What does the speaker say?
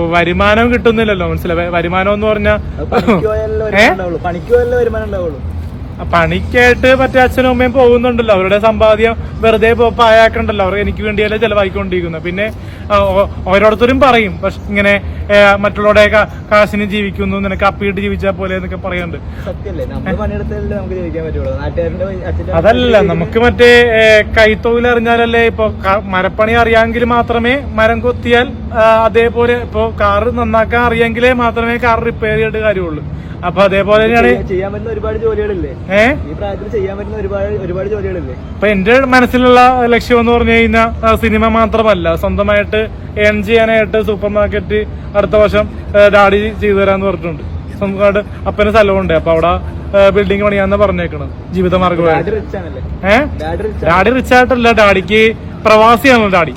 വരുമാനം കിട്ടുന്നില്ലല്ലോ മനസ്സിലായി? വരുമാനം എന്ന് പറഞ്ഞാൽ പണിക്കോ വരുമാനം ഉണ്ടാവുള്ളൂ. പണിക്കായിട്ട് മറ്റേ അച്ഛനും അമ്മയും പോകുന്നുണ്ടല്ലോ. അവരുടെ സമ്പാദ്യം വെറുതെ പായാക്കണ്ടല്ലോ അവർ എനിക്ക് വേണ്ടിയല്ലേ ചെലവായിക്കൊണ്ടിരിക്കുന്നത്. പിന്നെ ഓരോരുത്തരും പറയും. പക്ഷെ ഇങ്ങനെ മറ്റുള്ളവരുടെ കാശിന് ജീവിക്കുന്നു നിനക്ക് അപ്പിയിട്ട് ജീവിച്ചാൽ പോലെ എന്നൊക്കെ പറയുന്നുണ്ട് അതല്ല നമുക്ക് മറ്റേ കൈത്തൊഴിൽ അറിഞ്ഞാലല്ലേ ഇപ്പൊ മരപ്പണി അറിയാമെങ്കിൽ മാത്രമേ മരം കൊത്തിയാൽ അതേപോലെ ഇപ്പൊ കാറ് നന്നാക്കാൻ അറിയാമെങ്കിലേ മാത്രമേ കാർ റിപ്പയർ ചെയ്തിട്ട് കാര്യമുള്ളൂ. അപ്പൊ അതേപോലെ തന്നെയാണ് ചെയ്യാൻ- പറ്റുന്ന ഒരുപാട് ജോലികളില്ലേ? ഏഹ് ഈ പ്രായത്തിൽ ചെയ്യാൻ പറ്റുന്ന ഒരുപാട് ഒരുപാട് ജോലികളില്ലേ? അപ്പൊ എന്റെ മനസ്സിലുള്ള ലക്ഷ്യം എന്ന് പറഞ്ഞു കഴിഞ്ഞാൽ സിനിമ മാത്രമല്ല. സ്വന്തമായിട്ട് ഏൺ ചെയ്യാനായിട്ട് സൂപ്പർ മാർക്കറ്റ് അടുത്ത വർഷം ഡാഡി ചെയ്തു തരാന്ന് പറഞ്ഞിട്ടുണ്ട്. സ്വന്തമായിട്ട് അപ്പന് സ്ഥലമുണ്ട്. അപ്പൊ അവിടെ ബിൽഡിംഗ് പണിയാന്ന് പറഞ്ഞേക്കണത്. ജീവിത ഡാഡി റിച്ച് ആണല്ലേ? ഏഹ് ഡാഡി റിച്ച് ആയിട്ടല്ല. ഡാഡിക്ക് പ്രവാസിയാണല്ലോ ഡാഡി.